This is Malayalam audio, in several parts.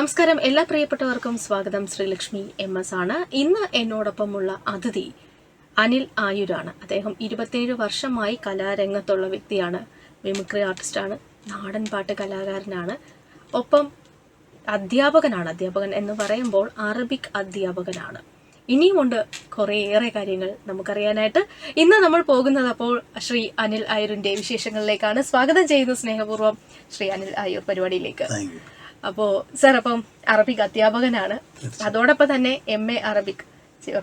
നമസ്കാരം. എല്ലാ പ്രിയപ്പെട്ടവർക്കും സ്വാഗതം. ശ്രീലക്ഷ്മി എം എസ് ആണ്. ഇന്ന് എന്നോടൊപ്പമുള്ള അതിഥി അനിൽ ആയുരാണ്. അദ്ദേഹം ഇരുപത്തേഴ് വർഷമായി കലാരംഗത്തുള്ള വ്യക്തിയാണ്. മിമിക്രി ആർട്ടിസ്റ്റാണ്. നാടൻ പാട്ട് കലാകാരനാണ്. ഒപ്പം അധ്യാപകനാണ്. അധ്യാപകൻ എന്ന് പറയുമ്പോൾ അറബിക് അധ്യാപകനാണ്. ഇനിയുമുണ്ട് കുറേയേറെ കാര്യങ്ങൾ നമുക്കറിയാനായിട്ട്. ഇന്ന് നമ്മൾ പോകുന്നത് അപ്പോൾ ശ്രീ അനിൽ ആയൂരിന്റെ വിശേഷങ്ങളിലേക്കാണ്. സ്വാഗതം ചെയ്യുന്നു സ്നേഹപൂർവം ശ്രീ അനിൽ ആയൂർ പരിപാടിയിലേക്ക്. അപ്പോ സർ അപ്പം അറബിക് അധ്യാപകനാണ്. അതോടൊപ്പം തന്നെ എം എ അറബിക്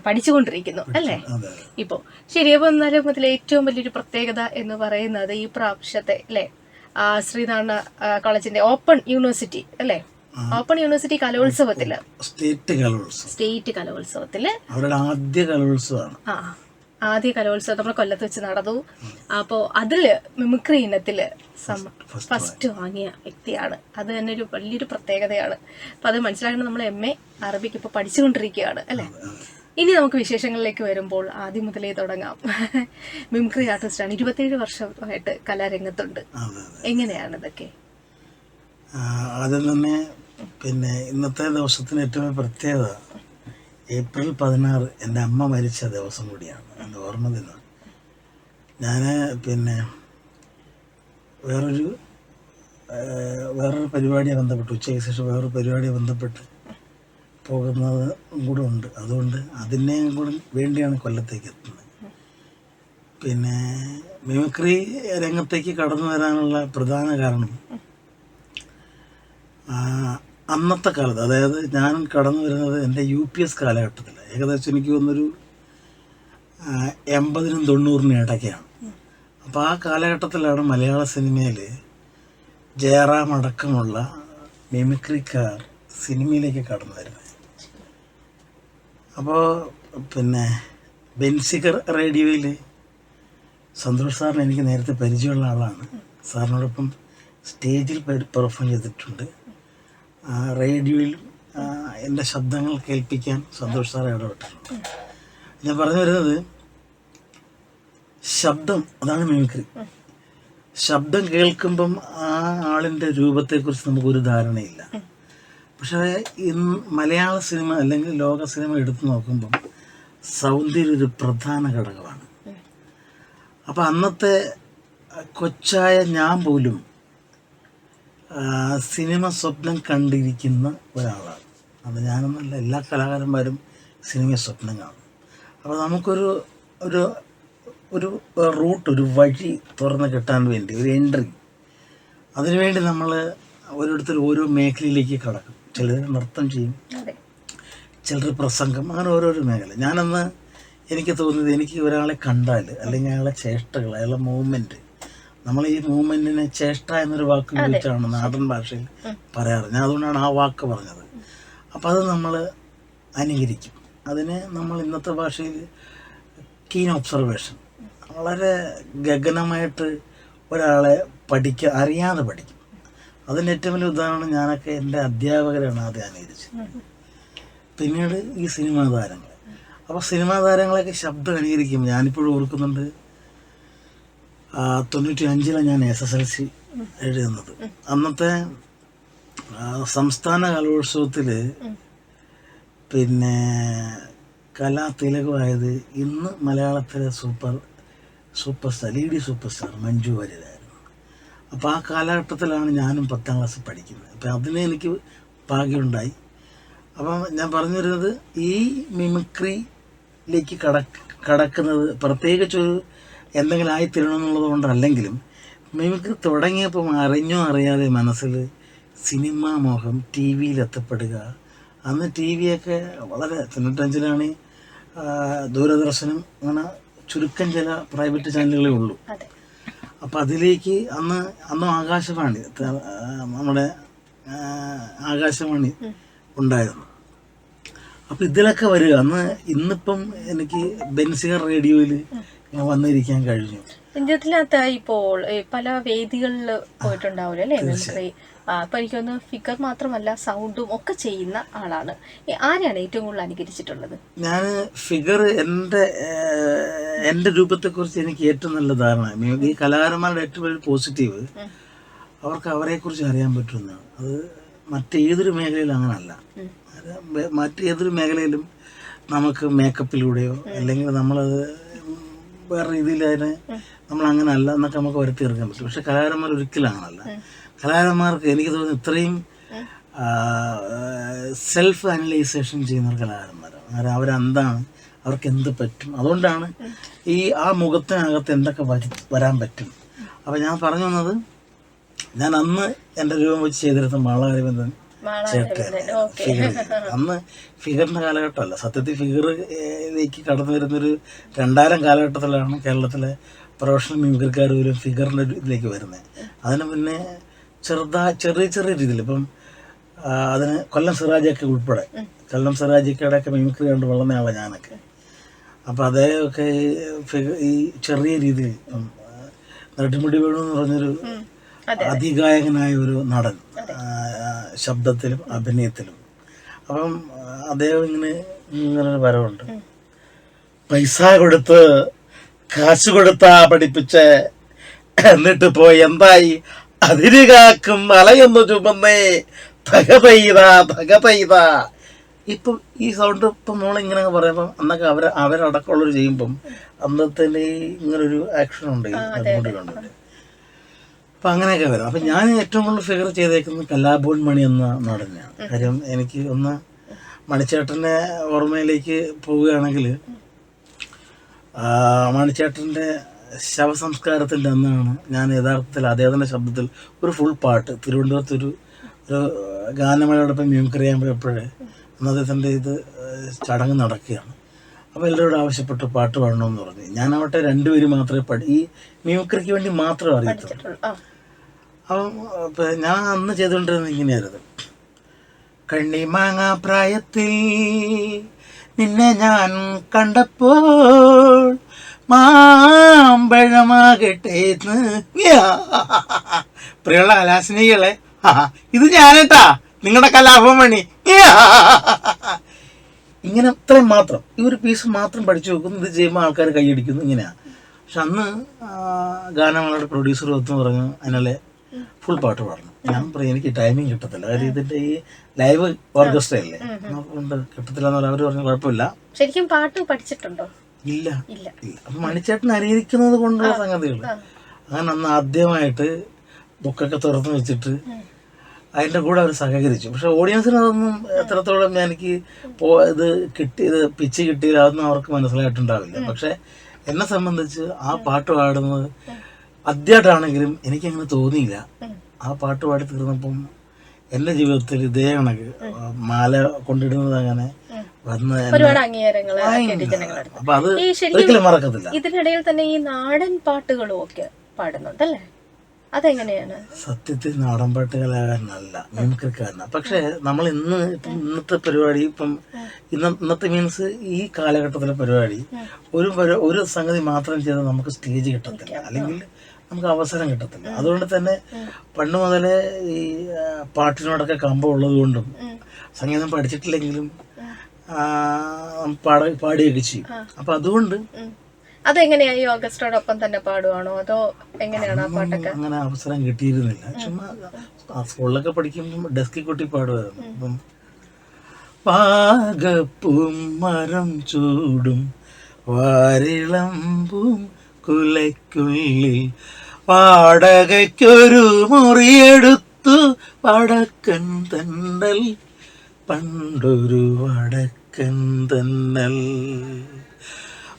പഠിച്ചുകൊണ്ടിരിക്കുന്നു അല്ലേ? ഇപ്പോ ശരി അപ്പൊ എന്നാലും മുതൽ ഏറ്റവും വലിയൊരു പ്രത്യേകത എന്ന് പറയുന്നത് ഈ പ്രാവശ്യത്തെ അല്ലെ? ശ്രീനാരായണ കോളേജിന്റെ ഓപ്പൺ യൂണിവേഴ്സിറ്റി അല്ലേ? ഓപ്പൺ യൂണിവേഴ്സിറ്റി കലോത്സവത്തിൽ. സ്റ്റേറ്റ് കലോത്സവം. സ്റ്റേറ്റ് കലോത്സവത്തിൽ. അവരുടെ ആദ്യ കലോത്സവമാണ്. ആ. ആദ്യ കലോത്സവം നമ്മൾ കൊല്ലത്ത് വെച്ച് നടന്നു. അപ്പോ അതിൽ മിമിക്രി ഇനത്തിൽ ഫസ്റ്റ് വാങ്ങിയ വ്യക്തിയാണ്. അത് തന്നെ ഒരു വലിയൊരു പ്രത്യേകതയാണ്. അപ്പൊ അത് മനസ്സിലാക്കുന്നത് നമ്മൾ എം എ അറബിക്ക് ഇപ്പൊ പഠിച്ചുകൊണ്ടിരിക്കുകയാണ് അല്ലേ? ഇനി നമുക്ക് വിശേഷങ്ങളിലേക്ക് വരുമ്പോൾ ആദ്യം മുതലേ തുടങ്ങാം. മിമിക്രി ആർട്ടിസ്റ്റാണ്. ഇരുപത്തിയേഴ് വർഷമായിട്ട് കലാരംഗത്തുണ്ട്. എങ്ങനെയാണ് ഇതൊക്കെ? ആദ്യം തന്നെ പിന്നെ ഇന്നത്തെ ദിവസത്തിന് ഏറ്റവും പ്രത്യേകത ഏപ്രിൽ പതിനാറ് എന്റെ അമ്മ മരിച്ച ദിവസം കൂടിയാണ്. എന്റെ ഓർമ്മ ഞാൻ പിന്നെ വേറൊരു വേറൊരു പരിപാടിയെ ബന്ധപ്പെട്ട് ഉച്ചയ്ക്ക് ശേഷം വേറൊരു പരിപാടിയെ ബന്ധപ്പെട്ട് പോകുന്നത് കൂടെ ഉണ്ട്. അതുകൊണ്ട് അതിനെ കൂടെ വേണ്ടിയാണ് കൊല്ലത്തേക്ക് എത്തുന്നത്. പിന്നെ മിമിക്രി രംഗത്തേക്ക് കടന്നു വരാനുള്ള പ്രധാന കാരണം അന്നത്തെ കാലത്ത് അതായത് ഞാൻ കടന്നു വരുന്നത് എന്റെ യു പി എസ് കാലഘട്ടത്തിൽ ഏകദേശം എനിക്ക് തോന്നുന്നൊരു എൺപതിനും തൊണ്ണൂറിനും ഇടയ്ക്കാണ്. അപ്പോൾ ആ കാലഘട്ടത്തിലാണ് മലയാള സിനിമയിൽ ജയറാം അടക്കമുള്ള മിമിക്രിക്കാർ സിനിമയിലേക്ക് കടന്നു വരുന്നത്. അപ്പോൾ പിന്നെ ബെൻസിക്കർ റേഡിയോയിൽ സന്തോഷ് സാറിന് എനിക്ക് നേരത്തെ പരിചയമുള്ള ആളാണ്. സാറിനോടൊപ്പം സ്റ്റേജിൽ പെർഫോം ചെയ്തിട്ടുണ്ട്. റേഡിയോയിൽ എന്റെ ശബ്ദങ്ങൾ കേൾപ്പിക്കാൻ സന്തോഷ് സാർ ഇടപെട്ടിട്ടുണ്ട്. ഞാൻ പറഞ്ഞു വരുന്നത് ശബ്ദം അതാണ് മിമിക്രി. ശബ്ദം കേൾക്കുമ്പം ആ ആളിന്റെ രൂപത്തെക്കുറിച്ച് നമുക്കൊരു ധാരണയില്ല. പക്ഷേ ഇന്ന് മലയാള സിനിമ അല്ലെങ്കിൽ ലോക സിനിമ എടുത്തു നോക്കുമ്പം സൗന്ദര്യം ഒരു പ്രധാന ഘടകമാണ്. അപ്പം അന്നത്തെ കൊച്ചായ ഞാൻ പോലും സിനിമ സ്വപ്നം കണ്ടിരിക്കുന്ന ഒരാളാണ്. അത് ഞാനൊന്നല്ല എല്ലാ കലാകാരന്മാരും സിനിമ സ്വപ്നം കാണും. അപ്പോൾ നമുക്കൊരു ഒരു ഒരു റൂട്ട് ഒരു വഴി തുറന്ന് കിട്ടാൻ വേണ്ടി ഒരു എൻട്രി. അതിനുവേണ്ടി നമ്മൾ ഓരോരുത്തർ ഓരോ മേഖലയിലേക്ക് കടക്കും. ചിലർ നൃത്തം ചെയ്യും. ചിലർ പ്രസംഗം അങ്ങനെ ഓരോരോ മേഖല. ഞാനന്ന് എനിക്ക് തോന്നിയത് എനിക്ക് ഒരാളെ കണ്ടാൽ അല്ലെങ്കിൽ അയാളെ ചേഷ്ടകൾ അയാളെ മൂവ്മെന്റ് നമ്മൾ ഈ മൂവ്മെന്റിനെ ചേഷ്ട എന്നൊരു വാക്ക് ഉപയോഗിച്ചാണ് നാടൻ ഭാഷയിൽ പറയാറ്. ഞാൻ അതുകൊണ്ടാണ് ആ വാക്ക് പറഞ്ഞത്. അപ്പോൾ അത് നമ്മൾ അനുകരിക്കും. അതിനെ നമ്മൾ ഇന്നത്തെ ഭാഷയിൽ കീൻ ഒബ്സർവേഷൻ വളരെ ഗഗനമായിട്ട് ഒരാളെ പഠിക്കുക അറിയാതെ പഠിക്കും. അതിന്റെ ഏറ്റവും വലിയ ഉദാഹരണം ഞാനൊക്കെ എന്റെ അധ്യാപകരാണ് ആദ്യം അനുകരിച്ചത് പിന്നീട് ഈ സിനിമാ താരങ്ങൾ അപ്പോൾ സിനിമാ താരങ്ങളൊക്കെ ശബ്ദം അനുകരിക്കും ഞാനിപ്പോഴും ഓർക്കുന്നുണ്ട് തൊണ്ണൂറ്റി അഞ്ചിലാണ് ഞാൻ എസ് എസ് എൽ സി എഴുതുന്നത്. അന്നത്തെ സംസ്ഥാന കലോത്സവത്തിൽ പിന്നെ കലാതിലകമായത് ഇന്ന് മലയാളത്തിലെ super super star lady super star Manju വാര്യരായിരുന്നു. അപ്പോൾ ആ കാലഘട്ടത്തിലാണ് ഞാനും പത്താം ക്ലാസ് പഠിക്കുന്നത്. അപ്പം അതിന് എനിക്ക് ഭാഗ്യമുണ്ടായി. അപ്പം ഞാൻ പറഞ്ഞു വരുന്നത് ഈ മിമിക്രിയിലേക്ക് കടക്ക് കടക്കുന്നത് പ്രത്യേകിച്ചൊരു എന്തെങ്കിലും ആയിത്തീരണമെന്നുള്ളത് കൊണ്ടല്ലെങ്കിലും മിമിക്രി തുടങ്ങിയപ്പം അറിഞ്ഞോ അറിയാതെ മനസ്സിൽ സിനിമാ മോഹം ടി വിയിൽ എത്തപ്പെടുക അന്ന് ടി വിയൊക്കെ വളരെ തൊണ്ണൂറ്റഞ്ചിലാണ് ദൂരദർശനം അങ്ങനെ ചുരുക്കം ചില പ്രൈവറ്റ് ചാനലുകളേ ഉള്ളൂ. അപ്പം അതിലേക്ക് അന്ന് അന്നും ആകാശവാണി നമ്മുടെ ആകാശവാണി ഉണ്ടായിരുന്നു. അപ്പം ഇതിലൊക്കെ വരിക. അന്ന് ഇന്നിപ്പം എനിക്ക് ബെൻസിയർ റേഡിയോയിൽ ഞാൻ വന്നിരിക്കാൻ കഴിഞ്ഞു. ഇന്ത്യത്തിനകത്ത് ഇപ്പോൾ പല വേദികളിൽ പോയിട്ടുണ്ടാവില്ല അല്ലേ? മിമിക്രി അപ്പൊ എനിക്കൊന്ന് ഫിഗർ മാത്രമല്ല സൗണ്ടും ഒക്കെ ചെയ്യുന്ന ആളാണ്. ആരെയാണ് ഏറ്റവും കൂടുതൽ അനുകരിച്ചിട്ടുള്ളത്? ഞാൻ ഫിഗർ എന്റെ എന്റെ എന്റെ രൂപത്തെക്കുറിച്ച് എനിക്ക് ഏറ്റവും നല്ല ധാരണ. ഈ കലാകാരന്മാരുടെ ഏറ്റവും വലിയ പോസിറ്റീവ് അവർക്ക് അവരെക്കുറിച്ച് അറിയാൻ പറ്റുന്നതാണ് അത് മറ്റേതൊരു മേഖലയിലും അങ്ങനല്ല. മറ്റേതൊരു മേഖലയിലും നമുക്ക് മേക്കപ്പിലൂടെയോ അല്ലെങ്കിൽ നമ്മളത് വേറെ രീതിയിൽ അതിനെ നമ്മൾ അങ്ങനെ അല്ല എന്നൊക്കെ നമുക്ക് വരുത്തി തീർക്കാൻ പറ്റും. പക്ഷെ കലാകാരന്മാർ ഒരിക്കലും അങ്ങനല്ല കലാകാരന്മാർക്ക് എനിക്ക് തോന്നുന്നു ഇത്രയും സെൽഫ് അനലൈസേഷൻ ചെയ്യുന്ന ഒരു കലാകാരന്മാരാണ്. അവരെന്താണ് അവർക്ക് എന്ത് പറ്റും. അതുകൊണ്ടാണ് ഈ ആ മുഖത്തിനകത്ത് എന്തൊക്കെ വരു വരാൻ പറ്റും. അപ്പം ഞാൻ പറഞ്ഞു വന്നത് ഞാൻ അന്ന് എന്റെ രൂപം വെച്ച് ചെയ്തിരുന്ന മാളാരവിന്ദൻ അന്ന് ഫിഗറിന്റെ കാലഘട്ടമല്ല. സത്യത്തിൽ ഫിഗർ നീക്കി കടന്നു വരുന്നൊരു രണ്ടായിരം കാലഘട്ടത്തിലാണ് കേരളത്തിലെ പ്രൊഫഷണൽ മിമിക്രിക്കാർ പോലും ഫിഗറിന്റെ ഇതിലേക്ക് വരുന്നത്. അതിന് മുന്നേ ചെറുതാ ചെറിയ ചെറിയ രീതിയിൽ ഇപ്പം അതിന് കൊല്ലം സിറാജൊക്കെ ഉൾപ്പെടെ കൊല്ലം സിറാജിക്കയുടെയൊക്കെ മിമിക്രി കണ്ട് വളർന്ന ആളാണ് ഞാനൊക്കെ. അപ്പോൾ അദ്ദേഹമൊക്കെ ഈ ചെറിയ രീതിയിൽ നെടുമുടി വേണു എന്ന് പറഞ്ഞൊരു അതികായകനായ ഒരു നടൻ ശബ്ദത്തിലും അഭിനയത്തിലും. അപ്പം അദ്ദേഹം ഇങ്ങനെ ഇങ്ങനൊരു വരവുണ്ട്. പൈസ കൊടുത്ത് കാശ് കൊടുത്താ പഠിപ്പിച്ച്. എന്നിട്ട് പോയി എന്തായി? അതിര് കാക്കും അലയൊന്നു ചുമന്നേ. തക തകതൈത ഇപ്പം ഈ സൗണ്ട് ഇപ്പം നമ്മളിങ്ങനെ പറയുമ്പം അന്നൊക്കെ അവർ അവരടക്കമുള്ളവർ ചെയ്യുമ്പം അന്നത്തെ ഇങ്ങനൊരു ആക്ഷൻ ഉണ്ട് നെടുമുടിയിലുണ്ട് അപ്പം അങ്ങനെയൊക്കെ വരും. അപ്പം ഞാൻ ഏറ്റവും കൂടുതൽ ഫിഗർ ചെയ്തേക്കുന്നത് കലാഭവൻ മണി എന്ന നടനെയാണ്. കാര്യം എനിക്ക് ഒന്ന് മണിച്ചേട്ടന്റെ ഓർമ്മയിലേക്ക് പോവുകയാണെങ്കിൽ മണിച്ചേട്ടന്റെ ശവസംസ്കാരത്തിന്റെ അന്നാണ് ഞാൻ യഥാർത്ഥത്തിൽ അദ്ദേഹത്തിന്റെ ശബ്ദത്തിൽ ഒരു ഫുൾ പാട്ട് തിരുവനന്തപുരത്ത് ഒരു ഒരു ഗാനമേളയോടൊപ്പം മ്യൂമിക്രി ചെയ്യാൻ പോയപ്പോഴേ അന്ന് അദ്ദേഹത്തിന്റെ ഇത് ചടങ്ങ് നടക്കുകയാണ്. അപ്പോൾ എല്ലാവരോടും ആവശ്യപ്പെട്ട് പാട്ട് പാടണമെന്ന് പറഞ്ഞു. ഞാനാവട്ടെ രണ്ടുപേരും മാത്രമേ പാടി. ഈ മ്യൂമിക്രിക്ക് വേണ്ടി മാത്രം അറിയത്തുള്ളൂ. അപ്പം ഞാൻ അന്ന് ചെയ്തുകൊണ്ടിരുന്നത് ഇങ്ങനെയായിരുന്നു. കണ്ണിമാങ്ങ പ്രായത്തിൽ നിന്നെ ഞാൻ കണ്ടപ്പോൾ മാമ്പഴമാകട്ടെ പ്രിയുള്ള കലാസ്നേഹികളെ ഇത് ഞാനേട്ടാ നിങ്ങളുടെ കലാഭമണി ഇങ്ങനെ അത്രയും മാത്രം. ഈ ഒരു പീസ് മാത്രം പഠിച്ചു വെക്കുന്നു ഇത് ചെയ്യുമ്പോൾ ആൾക്കാർ കൈയടിക്കുന്നു. ഇങ്ങനെയാണ് പക്ഷെ അന്ന് ഗാനമേളയുടെ പ്രൊഡ്യൂസർ ഒത്തു പറഞ്ഞു അതിനാലെ ഫുൾ പാട്ട് പാടണം. ഞാൻ പറയും എനിക്ക് ടൈമിങ് കിട്ടത്തില്ല. കാര്യം ഇതിന്റെ ഈ ലൈവ് ഓർക്കസ്ട്ര അല്ലേ ഉണ്ട് കിട്ടത്തില്ല എന്ന് അവർ പറഞ്ഞു കുഴപ്പമില്ല. ശരിക്കും പാട്ട് പഠിച്ചിട്ടുണ്ടോ? ഇല്ല. ഇല്ല. അപ്പൊ അപ്പം മണിച്ചേട്ടൻ അനുകരിക്കുന്നത് കൊണ്ടുള്ള സംഗതികൾ അങ്ങനെ അന്ന് ആദ്യമായിട്ട് ബുക്കൊക്കെ തുറന്നു വെച്ചിട്ട് അതിന്റെ കൂടെ അവർ സഹകരിച്ചു. പക്ഷെ ഓഡിയൻസിന് അതൊന്നും എത്രത്തോളം എനിക്ക് പോ ഇത് കിട്ടി ഇത് പിച്ച് കിട്ടിയില്ല അതൊന്നും അവർക്ക് മനസ്സിലായിട്ടുണ്ടാവില്ല. പക്ഷെ എന്നെ സംബന്ധിച്ച് ആ പാട്ട് പാടുന്നത് ആദ്യമായിട്ടാണെങ്കിലും എനിക്കങ്ങനെ തോന്നിയില്ല. ആ പാട്ട് പാടി തീർന്നപ്പം എന്റെ ജീവിതത്തിൽ ഇതേ കണക്ക്. മാല കൊണ്ടിടുന്നത് അങ്ങനെ അപ്പൊ അത് ഒരിക്കലും മറക്കത്തില്ല. ഇതിനിടയിൽ തന്നെ ഈ നാടൻ പാട്ടുകളും ഒക്കെ പാടുന്നുണ്ടല്ലേ അതെങ്ങനെയാണ്? സത്യത്തിൽ നാടൻപാട്ട് കലാകാരനല്ല മിമിക്രിക്കാരനാണ് പക്ഷേ നമ്മൾ ഇന്ന് ഇപ്പം ഇന്നത്തെ പരിപാടി ഇപ്പം ഇന്ന ഇന്നത്തെ മീൻസ് ഈ കാലഘട്ടത്തിലെ പരിപാടി ഒരു ഒരു സംഗതി മാത്രം ചെയ്താൽ നമുക്ക് സ്റ്റേജ് കിട്ടത്തില്ല. അല്ലെങ്കിൽ നമുക്ക് അവസരം കിട്ടത്തില്ല. അതുകൊണ്ട് തന്നെ പണ്ട് മുതലേ ഈ പാട്ടിനോടൊക്കെ കമ്പം ഉള്ളത് കൊണ്ടും സംഗീതം പഠിച്ചിട്ടില്ലെങ്കിലും പാടി പാട പാടുകയൊക്കെ ചെയ്യും. അപ്പം അതുകൊണ്ട്. അതെങ്ങനെയാ ഈ ഓർക്കസ്ട്രയോടൊപ്പം തന്നെ പാടുവാണോ? അതോ എങ്ങനെയാണ് ആ പാട്ടൊക്കെ? അങ്ങനെ അവസരം കിട്ടിയിരുന്നില്ല. ചുമ്മാ സ്കൂളിലൊക്കെ പഠിക്കുമ്പോൾ ഡെസ്കിൽ കൊട്ടി പാടുമായിരുന്നു അപ്പം പാകപ്പും മരം ചൂടും വാരിളമ്പും കുലയ്ക്കുള്ളിൽ വാടകയ്ക്കൊരു മുറിയെടുത്തു. വടക്കൻ തന്നൽ പണ്ടൊരു വടക്കൻ തന്നൽ.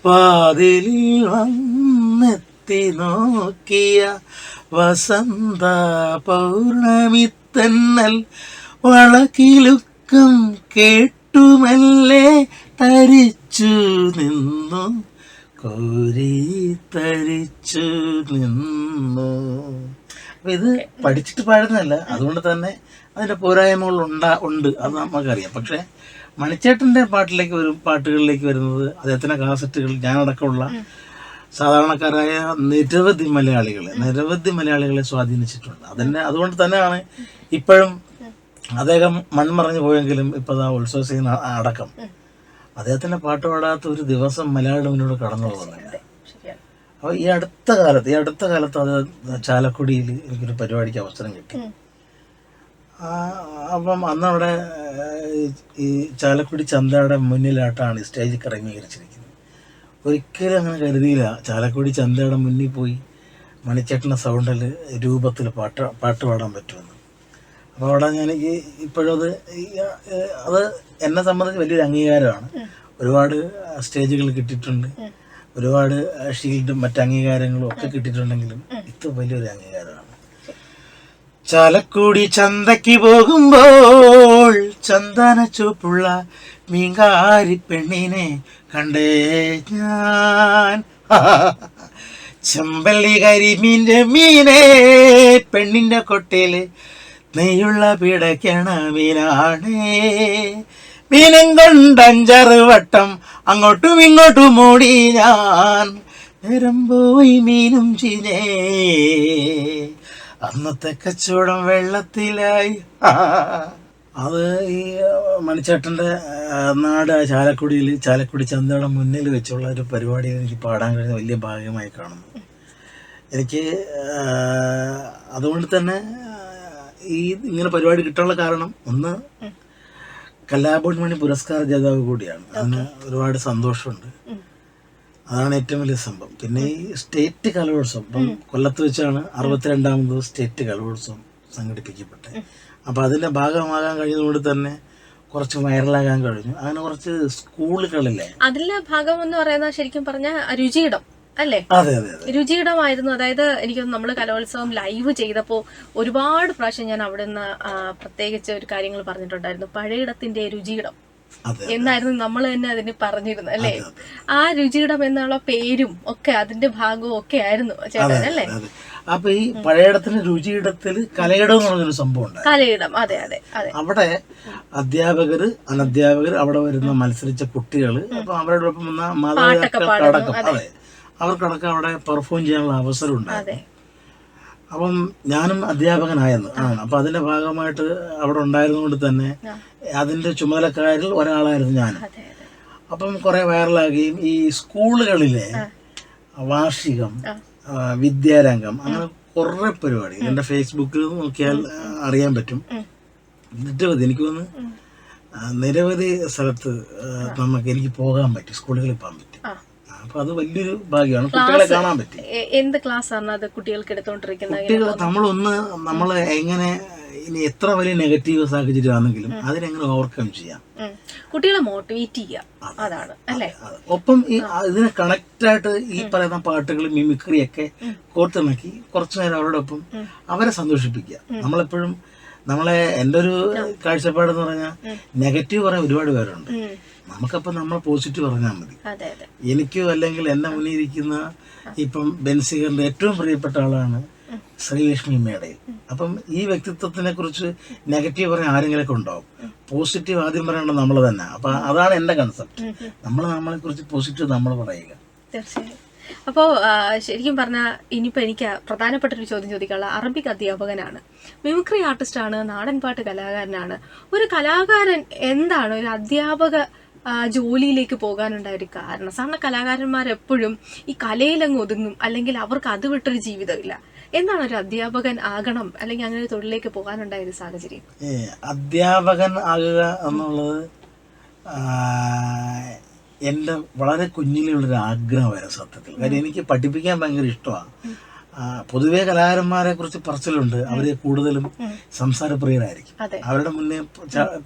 വാതിലിൽ വന്നെത്തി നോക്കിയ വസന്ത പൗർണമി തന്നൽ വളക്കിലുക്കം കേട്ടുമല്ലേ തരിച്ചു നിന്നു കോരി തരിച്ചു നിന്നു. അപ്പൊ ഇത് പഠിച്ചിട്ട് പാടുന്നതല്ല. അതുകൊണ്ട് തന്നെ അതിന്റെ പോരായ്മകൾ ഉണ്ടാ ഉണ്ട്. അത് നമുക്കറിയാം. പക്ഷേ മണിച്ചേട്ടന്റെ പാട്ടിലേക്ക് വരും പാട്ടുകളിലേക്ക് വരുന്നത് അദ്ദേഹത്തിന്റെ കാസറ്റുകൾ ഞാനടക്കമുള്ള സാധാരണക്കാരായ നിരവധി മലയാളികളെ നിരവധി മലയാളികളെ സ്വാധീനിച്ചിട്ടുണ്ട്. അതിന്റെ അതുകൊണ്ട് തന്നെയാണ് ഇപ്പോഴും അദ്ദേഹം മൺമറഞ്ഞു പോയെങ്കിലും ഇപ്പോൾ ആ ഉത്സവ സീൻ അടക്കം. അദ്ദേഹത്തിന്റെ പാട്ട് പാടാത്ത ഒരു ദിവസം മലയാളിയുടെ മുന്നോട്ട് കടന്നു പോകുന്നില്ല അപ്പോൾ ഈ അടുത്ത കാലത്ത് ഈ അടുത്ത കാലത്ത് അത് ചാലക്കുടിയിൽ എനിക്കൊരു പരിപാടിക്ക് അവസരം കിട്ടി. അപ്പം അന്നവിടെ ഈ ചാലക്കുടി ചന്തയുടെ മുന്നിലായിട്ടാണ് ഈ സ്റ്റേജ് ക്രമീകരിച്ചിരിക്കുന്നത്. ഒരിക്കലും അങ്ങനെ കരുതിയില്ല. ചാലക്കുടി ചന്തയുടെ മുന്നിൽ പോയി മണിച്ചേട്ടന്റെ സൗണ്ടിൽ രൂപത്തിൽ പാട്ട് പാട്ട് പാടാൻ പറ്റുമെന്ന്. അപ്പോൾ അവിടെ ഞാൻ ഈ ഇപ്പോഴും അത് അത് എന്നെ സംബന്ധിച്ച് വലിയൊരു അംഗീകാരമാണ്. ഒരുപാട് സ്റ്റേജുകൾ കിട്ടിയിട്ടുണ്ട്. ഒരുപാട് ഷീൽഡും മറ്റ് അംഗീകാരങ്ങളും ഒക്കെ കിട്ടിയിട്ടുണ്ടെങ്കിലും ഇത് വലിയൊരു അംഗീകാരമാണ്. ചാലക്കുടി ചന്തയ്ക്ക് പോകുമ്പോൾ ചന്ദന ചുവപ്പുള്ള മീങ്കാരി പെണ്ണിനെ കണ്ടേ ഞാൻ. ചെമ്പല്ലി കരിമീന്റെ മീനെ പെണ്ണിന്റെ കൊട്ടയിൽ നെയ്യുള്ള പിടയ്ക്കണ മീനാണേ. മീനും കൊണ്ട് അഞ്ചാറ് വട്ടം അങ്ങോട്ടും ഇങ്ങോട്ടും ഓടി ഞാൻ. നേരം പോയി മീനും ചീഞ്ഞേ അന്നത്തെ കച്ചവടം വെള്ളത്തിലായി. അത് ഈ മണിച്ചേട്ടന്റെ നാട് ചാലക്കുടിയിൽ ചാലക്കുടി ചന്തയുടെ മുന്നിൽ വെച്ചുള്ള ഒരു പരിപാടിയിൽ എനിക്ക് പാടാൻ കഴിഞ്ഞ വലിയ ഭാഗ്യമായി കാണുന്നു. എനിക്ക് അതുകൊണ്ട് തന്നെ ഈ ഇങ്ങനെ പരിപാടി കിട്ടാനുള്ള കാരണം ഒന്ന് കലാഭവൻ മണി പുരസ്കാര ജേതാവ് കൂടിയാണ്. അതിന് ഒരുപാട് സന്തോഷമുണ്ട്. അതാണ് ഏറ്റവും വലിയ സംഭവം. പിന്നെ ഈ സ്റ്റേറ്റ് കലോത്സവം. ഇപ്പം കൊല്ലത്ത് വെച്ചാണ് അറുപത്തിരണ്ടാമത് സ്റ്റേറ്റ് കലോത്സവം സംഘടിപ്പിക്കപ്പെട്ടത്. അപ്പം അതിന്റെ ഭാഗമാകാൻ കഴിഞ്ഞതുകൊണ്ട് തന്നെ കുറച്ച് വൈറലാകാൻ കഴിഞ്ഞു. അങ്ങനെ കുറച്ച് സ്കൂളുകളിലെ അതിലെ ഭാഗം എന്ന് പറയുന്നത് ശരിക്കും പറഞ്ഞ രുചിയിടം. അല്ലേ? രുചിയിടമായിരുന്നു അതായത് എനിക്ക് നമ്മൾ കലോത്സവം ലൈവ് ചെയ്തപ്പോൾ ഒരുപാട് പ്രാവശ്യം ഞാൻ അവിടെ നിന്ന് പ്രത്യേകിച്ച് ഒരു കാര്യങ്ങൾ പറഞ്ഞിട്ടുണ്ടായിരുന്നു. പഴയിടത്തിന്റെ രുചിയിടം എന്നായിരുന്നു നമ്മൾ തന്നെ അതിന് പറഞ്ഞിരുന്നത് അല്ലേ? ആ രുചിയിടം എന്നുള്ള പേരും ഒക്കെ അതിന്റെ ഭാഗവും ഒക്കെ ആയിരുന്നു ചേട്ടൻ അല്ലേ? അപ്പൊ ഈ പഴയിടത്തിന് രുചിയിടത്തിൽ കലയിടം എന്ന് പറഞ്ഞൊരു സംഭവം ഉണ്ട് കലയിടം അതെ അതെ അതെ. അവിടെ അധ്യാപകര് അനധ്യാപകർ അവിടെ വരുന്ന മത്സരിച്ച കുട്ടികൾ അപ്പൊ അവരോടൊപ്പം വന്ന മാതാപിതാക്കൾ അടക്കം അതെ. അവർക്കടക്കം അവിടെ പെർഫോം ചെയ്യാനുള്ള അവസരം ഉണ്ട് അതെ. അപ്പം ഞാനും അധ്യാപകനായെന്ന് ആണ് അപ്പം അതിന്റെ ഭാഗമായിട്ട് അവിടെ ഉണ്ടായിരുന്നു കൊണ്ട് തന്നെ അതിന്റെ ചുമതലക്കാരിൽ ഒരാളായിരുന്നു ഞാൻ. അപ്പം കുറെ വൈറലാകുകയും ഈ സ്കൂളുകളിലെ വാർഷികം വിദ്യാരംഗം അങ്ങനെ കുറെ പരിപാടി. എന്റെ ഫേസ്ബുക്കിൽ നോക്കിയാൽ അറിയാൻ പറ്റും. നിരവധി എനിക്ക് തോന്നുന്നു നിരവധി സ്ഥലത്ത് നമുക്ക് എനിക്ക് പോകാൻ പറ്റും സ്കൂളുകളിൽ പോകാൻ പറ്റി. അത് വലിയൊരു ഭാഗ്യമാണ്. കുട്ടികളെ കാണാൻ പറ്റി. എന്ത് ക്ലാസ് ആണ് അത് കുട്ടികൾക്ക് എടുത്തോണ്ടിരിക്കുന്നത് കുട്ടികൾ നമ്മളൊന്ന് നമ്മൾ എങ്ങനെ ഇനി എത്ര വലിയ നെഗറ്റീവ് സാഹചര്യം ആണെങ്കിലും അതിനെങ്ങനെ ഓവർകം ചെയ്യാം. കുട്ടികളെ മോട്ടിവേറ്റ് ചെയ്യാം. അതാണ് അല്ലേ? ഒപ്പം ഈ ഇതിനെ കണക്റ്റ് ആയിട്ട് ഈ പറയുന്ന പാട്ടുകൾ മിമിക്രി ഒക്കെ കോർത്തിണക്കി കുറച്ചു നേരം അവരോടൊപ്പം അവരെ സന്തോഷിപ്പിക്കുക. നമ്മളെപ്പോഴും നമ്മളെ എന്റെ ഒരു കാഴ്ചപ്പാട് എന്ന് പറഞ്ഞാൽ നെഗറ്റീവ് പറയാൻ ഒരുപാട് പേരുണ്ട്. ഉം. നമുക്കപ്പം നമ്മൾ പോസിറ്റീവ് പറഞ്ഞാൽ മതി. എനിക്കോ അല്ലെങ്കിൽ എന്നെ മുന്നിരിക്കുന്ന ഇപ്പം ബെൻസിഗറിന്റെ ഏറ്റവും പ്രിയപ്പെട്ട ആളാണ് ശ്രീലക്ഷ്മി മേടയിൽ അപ്പം ഈ വ്യക്തിത്വത്തിനെ കുറിച്ച് നെഗറ്റീവ് പറയാൻ ആരെങ്കിലൊക്കെ ഉണ്ടാവും. പോസിറ്റീവ് ആദ്യം പറയേണ്ടത് നമ്മൾ തന്നെ. അപ്പൊ അതാണ് എന്റെ കൺസെപ്റ്റ് നമ്മൾ നമ്മളെ കുറിച്ച് പോസിറ്റീവ് നമ്മൾ പറയുക. തീർച്ചയായും. അപ്പോൾ ശരിക്കും പറഞ്ഞാൽ ഇനിയിപ്പോൾ എനിക്ക് പ്രധാനപ്പെട്ട ഒരു ചോദ്യം ചോദിക്കാനുള്ള അറബിക് അധ്യാപകനാണ്. മിമിക്രി ആർട്ടിസ്റ്റാണ് നാടൻപാട്ട് കലാകാരനാണ്. ഒരു കലാകാരൻ എന്താണ്? ഒരു അധ്യാപക ജോലിയിലേക്ക് പോകാനുണ്ടായ ഒരു കാരണം. സാധാരണ കലാകാരന്മാർ എപ്പോഴും ഈ കലയിലങ്ങ് ഒതുങ്ങും അല്ലെങ്കിൽ അവർക്ക് അത് വിട്ടൊരു ജീവിതമില്ല. എന്താണ് ഒരു അധ്യാപകൻ ആകണം അല്ലെങ്കിൽ അങ്ങനെ ഒരു തൊഴിലേക്ക് പോകാനുണ്ടായ ഒരു സാഹചര്യം അധ്യാപകൻ ആകുക എന്നുള്ളത് എന്റെ വളരെ കുഞ്ഞിലുള്ളൊരു ആഗ്രഹമായിരുന്നു സത്യത്തിൽ. കാര്യം എനിക്ക് പഠിപ്പിക്കാൻ ഭയങ്കര ഇഷ്ടമാണ്. പൊതുവേ കലാകാരന്മാരെ കുറിച്ച് പറച്ചിലുണ്ട് അവർ കൂടുതലും സംസാരപ്രിയരായിരിക്കും. അവരുടെ മുന്നേ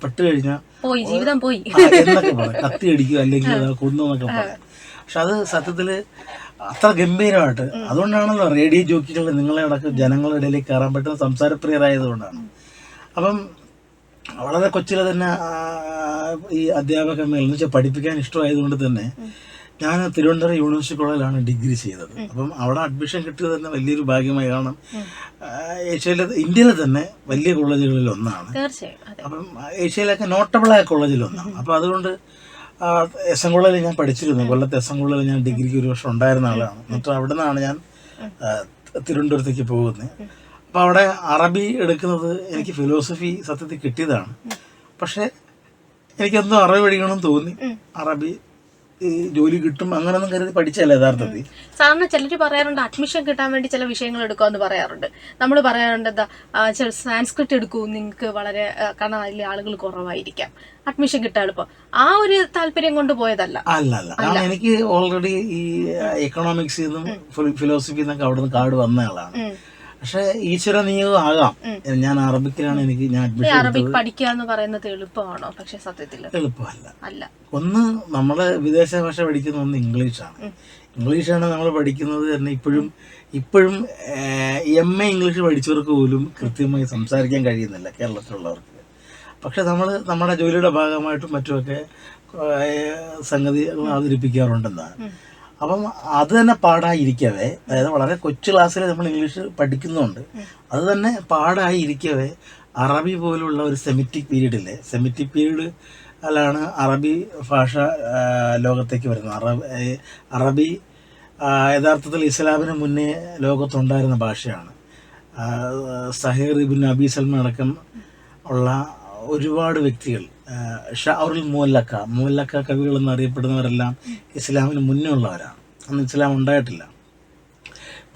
പെട്ട് കഴിഞ്ഞാൽ ജീവിതം പോയി. എന്നൊക്കെ പറയും. കത്തി അടിക്കുക അല്ലെങ്കിൽ കൊന്നു എന്നൊക്കെ പറയാം. പക്ഷെ അത് സത്യത്തിൽ അത്ര ഗംഭീരമായിട്ട്. അതുകൊണ്ടാണല്ലോ റേഡിയോ ജോക്കികൾ നിങ്ങളെ അടക്കം ജനങ്ങളുടെ ഇടയിലേക്ക് കയറാൻ പറ്റുന്ന സംസാരപ്രിയരായതുകൊണ്ടാണ്. അപ്പം വളരെ കൊച്ചിലെ തന്നെ ഈ അധ്യാപക മേൽ എന്ന് വെച്ചാൽ പഠിപ്പിക്കാൻ ഇഷ്ടമായതുകൊണ്ട് തന്നെ ഞാൻ തിരുവനന്തപുരം യൂണിവേഴ്സിറ്റി കോളേജിലാണ് ഡിഗ്രി ചെയ്തത്. അപ്പം അവിടെ അഡ്മിഷൻ കിട്ടിയത് തന്നെ വലിയൊരു ഭാഗ്യമായി കാരണം ഏഷ്യയിലെ ഇന്ത്യയിലെ തന്നെ വലിയ കോളേജുകളിൽ ഒന്നാണ്. അപ്പം ഏഷ്യയിലൊക്കെ നോട്ടബിളായ കോളേജിൽ ഒന്നാണ്. അപ്പം അതുകൊണ്ട് എസ് എൻ കോളേജിൽ ഞാൻ പഠിച്ചിരുന്നു. കൊല്ലത്ത് എസ് എൻ കോളേജിൽ ഞാൻ ഡിഗ്രിക്ക് ഒരു വർഷം ഉണ്ടായിരുന്ന ആളാണ്. എന്നിട്ട് അവിടെ നിന്നാണ് ഞാൻ തിരുവനന്തപുരത്തേക്ക് പോകുന്നത്. അപ്പം അവിടെ അറബി എടുക്കുന്നത് എനിക്ക് ഫിലോസഫി സത്യത്തിൽ കിട്ടിയതാണ്. പക്ഷേ എനിക്കെന്തോ അറബി പഠിക്കണമെന്ന് തോന്നി. അറബി ജോലി കിട്ടും അങ്ങനൊന്നും കരുതി പഠിച്ചല്ല യഥാർത്ഥത്തിൽ? സാറിന് ചിലർ പറയാറുണ്ട് അഡ്മിഷൻ കിട്ടാൻ വേണ്ടി ചില വിഷയങ്ങൾ എടുക്കാമെന്ന് പറയാറുണ്ട്. നമ്മൾ പറയാറുണ്ട് എന്താ ചില സാൻസ്ക്രിറ്റ് എടുക്കൂ നിങ്ങൾക്ക് വളരെ കാരണം അതിൽ ആളുകൾ കുറവായിരിക്കാം. അഡ്മിഷൻ കിട്ടാൻ എളുപ്പം. ആ ഒരു താല്പര്യം കൊണ്ട് പോയതല്ല. അല്ല അല്ല. എനിക്ക് ഓൾറെഡി ഈ എക്കണോമിക്സ് ഫിലോസഫി എന്നൊക്കെ നിന്ന് കാർഡ് വന്ന ആളാണ്. പക്ഷെ ഈശ്വര നിയോഗം ആകാം ഞാൻ അറബിക്കിലാണ് എനിക്ക് ഞാൻ അറബിക് പഠിക്കുക എന്ന് പറയുന്നത് എളുപ്പമാണോ? പക്ഷെ സത്യത്തിൽ എളുപ്പമല്ല. അല്ല. ഒന്ന് നമ്മൾ വിദേശ ഭാഷ പഠിക്കുന്ന ഒന്ന് ഇംഗ്ലീഷാണ്. ഇംഗ്ലീഷാണ് നമ്മൾ പഠിക്കുന്നത് തന്നെ ഇപ്പോഴും ഇപ്പോഴും എം എ ഇംഗ്ലീഷ് പഠിച്ചവർക്ക് പോലും കൃത്യമായി സംസാരിക്കാൻ കഴിയുന്നില്ല കേരളത്തിലുള്ളവർക്ക്. പക്ഷെ നമ്മൾ നമ്മുടെ ജോലിയുടെ ഭാഗമായിട്ടും മറ്റുമൊക്കെ സംഗതി അവതരിപ്പിക്കാറുണ്ടെന്നാണ്. അപ്പം അത് തന്നെ പാടായിരിക്കവേ. അതായത് വളരെ കൊച്ചു ക്ലാസ്സിൽ നമ്മൾ ഇംഗ്ലീഷ് പഠിക്കുന്നുണ്ട് അത് തന്നെ പാടായിരിക്കവേ അറബി പോലുള്ള ഒരു സെമിറ്റിക് പീരീഡില്ലേ. സെമിറ്റിക് പീരീഡ് അല്ലാണ് അറബി ഭാഷ ലോകത്തേക്ക് വരുന്നത്. അറബി അറബി യഥാർത്ഥത്തിൽ ഇസ്ലാമിന് മുന്നേ ലോകത്തുണ്ടായിരുന്ന ഭാഷയാണ്. സഹീർ ഇബിൻ അബി സൽമ അടക്കം ഉള്ള ഒരുപാട് വ്യക്തികൾ ഷാറുൽ മൂല്ലക്ക മൂല്ലക്ക കവികൾ എന്നറിയപ്പെടുന്നവരെല്ലാം ഇസ്ലാമിന് മുന്നേ ഉള്ളവരാണ് അന്ന് ഇസ്ലാം ഉണ്ടായിട്ടില്ല.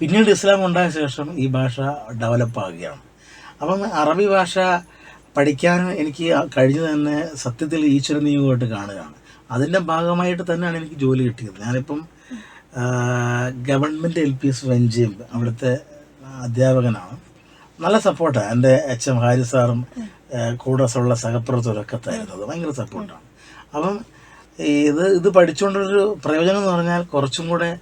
പിന്നീട് ഇസ്ലാം ഉണ്ടായ ശേഷം ഈ ഭാഷ ഡെവലപ്പ് ആവുകയാണ് അപ്പം അറബി ഭാഷ പഠിക്കാൻ എനിക്ക് കഴിഞ്ഞു തന്നെ സത്യത്തിൽ ഈശ്വര നിയോഗമായിട്ട് കാണുകയാണ്. അതിന്റെ ഭാഗമായിട്ട് തന്നെയാണ് എനിക്ക് ജോലി കിട്ടിയത്. ഞാനിപ്പം ഗവൺമെന്റ് എൽ പി എസ് വെഞ്ചിയും അവിടുത്തെ അധ്യാപകനാണ്. നല്ല സപ്പോർട്ടാണ് എന്റെ എച്ച് എം ഹാരി സാറും കൂടെ ഉള്ള സഹപ്രവർത്തകരൊക്കെ തരുന്നത് ഭയങ്കര സപ്പോർട്ടാണ് അപ്പം ഇത് ഇത് പഠിച്ചുകൊണ്ടൊരു പ്രയോജനം എന്ന് പറഞ്ഞാൽ കുറച്ചും കൂടെ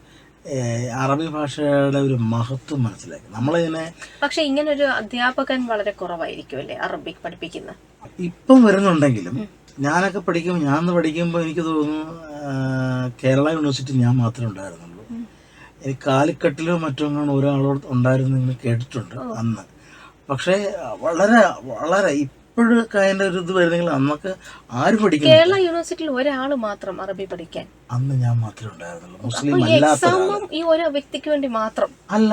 അറബി ഭാഷയുടെ ഒരു മഹത്വം മനസ്സിലാക്കി. നമ്മളിതിനെ പക്ഷെ ഇങ്ങനെ ഒരു അധ്യാപകൻ വളരെ കുറവായിരിക്കും അല്ലേ അറബി പഠിപ്പിക്കുന്ന? ഇപ്പം വരുന്നുണ്ടെങ്കിലും ഞാനൊക്കെ പഠിക്കുമ്പോൾ ഞാൻ പഠിക്കുമ്പോൾ എനിക്ക് തോന്നുന്നു കേരള യൂണിവേഴ്സിറ്റി ഞാൻ മാത്രമേ ഉണ്ടായിരുന്നുള്ളൂ. എനിക്ക് കാലിക്കട്ടിലോ മറ്റോ ഒരാളോട് ഉണ്ടായിരുന്നു കേട്ടിട്ടുണ്ട് അന്ന്. പക്ഷേ വളരെ വളരെ ഇപ്പോഴൊക്കെ അതിന്റെ ഒരു ഇത് വരുന്നെങ്കിൽ അന്നൊക്കെ ആരും പഠിക്കും കേരള യൂണിവേഴ്സിറ്റിയിൽ ഒരാൾ മാത്രം അറബി പഠിക്കാൻ. അന്ന് ഞാൻ മാത്രമേ ഉണ്ടായിരുന്നുള്ളൂ. മുസ്ലിം അല്ലാത്ത എക്സാമും ഈ ഓരോ വ്യക്തിക്ക് വേണ്ടി മാത്രം. അല്ല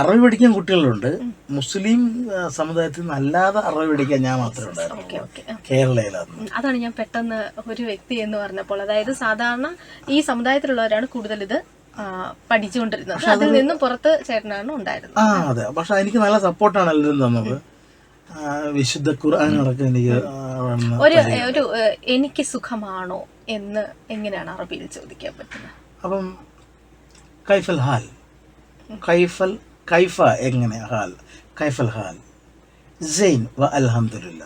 അറബി പഠിക്കാൻ കുട്ടികളുണ്ട്. മുസ്ലിം സമുദായത്തിൽ നിന്ന് അല്ലാതെ അറബി പഠിക്കാൻ ഞാൻ മാത്രമേ ഓക്കെ ഓക്കെ അതാണ് ഞാൻ പെട്ടെന്ന് ഒരു വ്യക്തി എന്ന് പറഞ്ഞപ്പോൾ. അതായത് സാധാരണ ഈ സമുദായത്തിലുള്ളവരാണ് കൂടുതൽ ഇത് പഠിച്ചുകൊണ്ടിരുന്നത്. അതിൽ നിന്നും പുറത്ത് ചേട്ടനാണ് ഉണ്ടായിരുന്നത്. ആ അതെ. പക്ഷെ എനിക്ക് നല്ല സപ്പോർട്ടാണ് എല്ലാവരും തന്നത്. വിശുദ്ധ ഖുർആൻ അടക്കം എനിക്ക് ഒരു ഒരു എനിക്ക് സുഖമാണോ എന്ന് എങ്ങനെയാണ് അറബിയിൽ ചോദിക്കാൻ പറ്റുന്നത്? അപ്പം കൈഫൽ ഹാൽ. കൈഫൽ കൈഫ എങ്ങനെ ഹാൽ? കൈഫൽ ഹാൽ. സെയിൻ വ അലഹമില്ല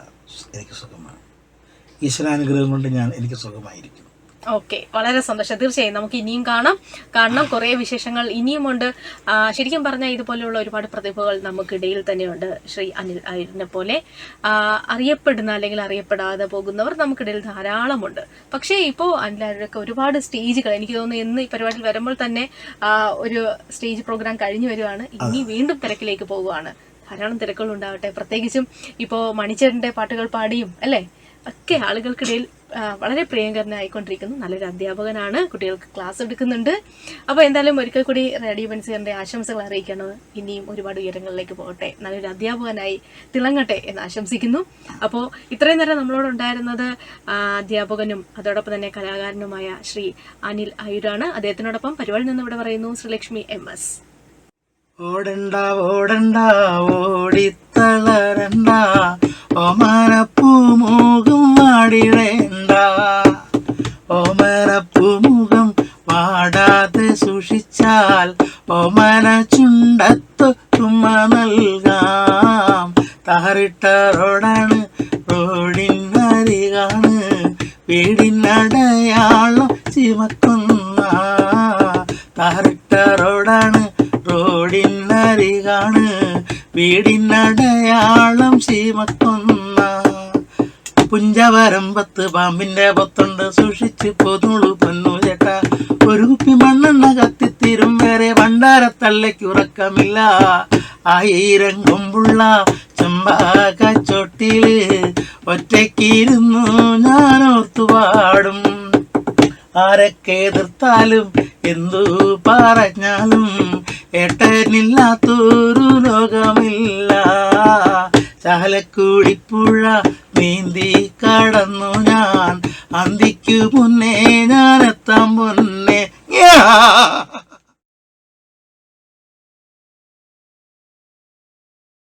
എനിക്ക് സുഖമാണ്. ഈശ്വരാനുഗ്രഹം കൊണ്ട് ഞാൻ എനിക്ക് സുഖമായിരിക്കും. ഓക്കെ വളരെ സന്തോഷം. തീർച്ചയായും നമുക്ക് ഇനിയും കാണാം. കാരണം കുറേ വിശേഷങ്ങൾ ഇനിയുമുണ്ട്. ശരിക്കും പറഞ്ഞാൽ ഇതുപോലെയുള്ള ഒരുപാട് പ്രതിഭകൾ നമുക്കിടയിൽ തന്നെയുണ്ട്. ശ്രീ അനിൽ അയ്യരിനെ പോലെ. അറിയപ്പെടുന്ന അല്ലെങ്കിൽ അറിയപ്പെടാതെ പോകുന്നവർ നമുക്കിടയിൽ ധാരാളമുണ്ട്. പക്ഷേ ഇപ്പോൾ അനിൽ അയ്യരൊക്കെ ഒരുപാട് സ്റ്റേജുകൾ എനിക്ക് തോന്നുന്നു ഇന്ന് ഈ പരിപാടിയിൽ വരുമ്പോൾ തന്നെ ഒരു സ്റ്റേജ് പ്രോഗ്രാം കഴിഞ്ഞു വരുവാണ്. ഇനി വീണ്ടും തിരക്കിലേക്ക് പോവുകയാണ് ധാരാളം തിരക്കുകൾ ഉണ്ടാവട്ടെ. പ്രത്യേകിച്ചും ഇപ്പോൾ മണിച്ചേട്ടന്റെ പാട്ടുകൾ പാടിയും അല്ലേ? ഒക്കെ ആളുകൾക്കിടയിൽ വളരെ പ്രിയങ്കരനായിക്കൊണ്ടിരിക്കുന്നു. നല്ലൊരു അധ്യാപകനാണ്. കുട്ടികൾക്ക് ക്ലാസ് എടുക്കുന്നുണ്ട്. അപ്പോൾ എന്തായാലും ഒരിക്കൽ കൂടി റേഡിയോ ബെൻസിയറിന്റെ ആശംസകൾ അറിയിക്കണം. ഇനിയും ഒരുപാട് ഉയരങ്ങളിലേക്ക് പോകട്ടെ. നല്ലൊരു അധ്യാപകനായി തിളങ്ങട്ടെ എന്ന് ആശംസിക്കുന്നു. അപ്പോൾ ഇത്രയും നേരം നമ്മളോടുണ്ടായിരുന്നത് അധ്യാപകനും അതോടൊപ്പം തന്നെ കലാകാരനുമായ ശ്രീ അനിൽ അയുരാണ്. അദ്ദേഹത്തിനോടൊപ്പം പരിപാടി നിന്ന് ഇവിടെ പറയുന്നു ശ്രീലക്ഷ്മി എം എസ്. ഓടണ്ട ഓടണ്ട ഓടിത്തളരണ്ട ഓമന ചുമ നൽകാം. താറിട്ട റോഡാണ് റോഡിനരികാണ് വീടിനടയാളം ചിമക്കുന്ന. താറിട്ട റോഡാണ് റോഡിനരികാണ് വീടിനടയാളം പുഞ്ചവരം പുഞ്ചവരമ്പത്ത് പാമ്പിന്റെ പൊത്തുണ്ട്. സൂക്ഷിച്ച് പൊതുളു പൊന്നു ചേട്ട ഒരു കുപ്പി മണ്ണെണ്ണ ഉറക്കമില്ല. ആയിരം കൊമ്പുള്ള ചൊട്ടിൽ ഒറ്റയ്ക്കിരുന്നു ഞാൻ ഓർത്തുപാടും ആരൊക്കെ എതിർത്താലും എന്തു പറഞ്ഞാലും ഏട്ടനില്ലാത്തൊരു ലോകമില്ല. ചാലക്കുടിപ്പുഴ നീന്തി കടന്നു ഞാൻ അന്തിക്കു മുന്നേ ഞാനെത്താം മുന്നേ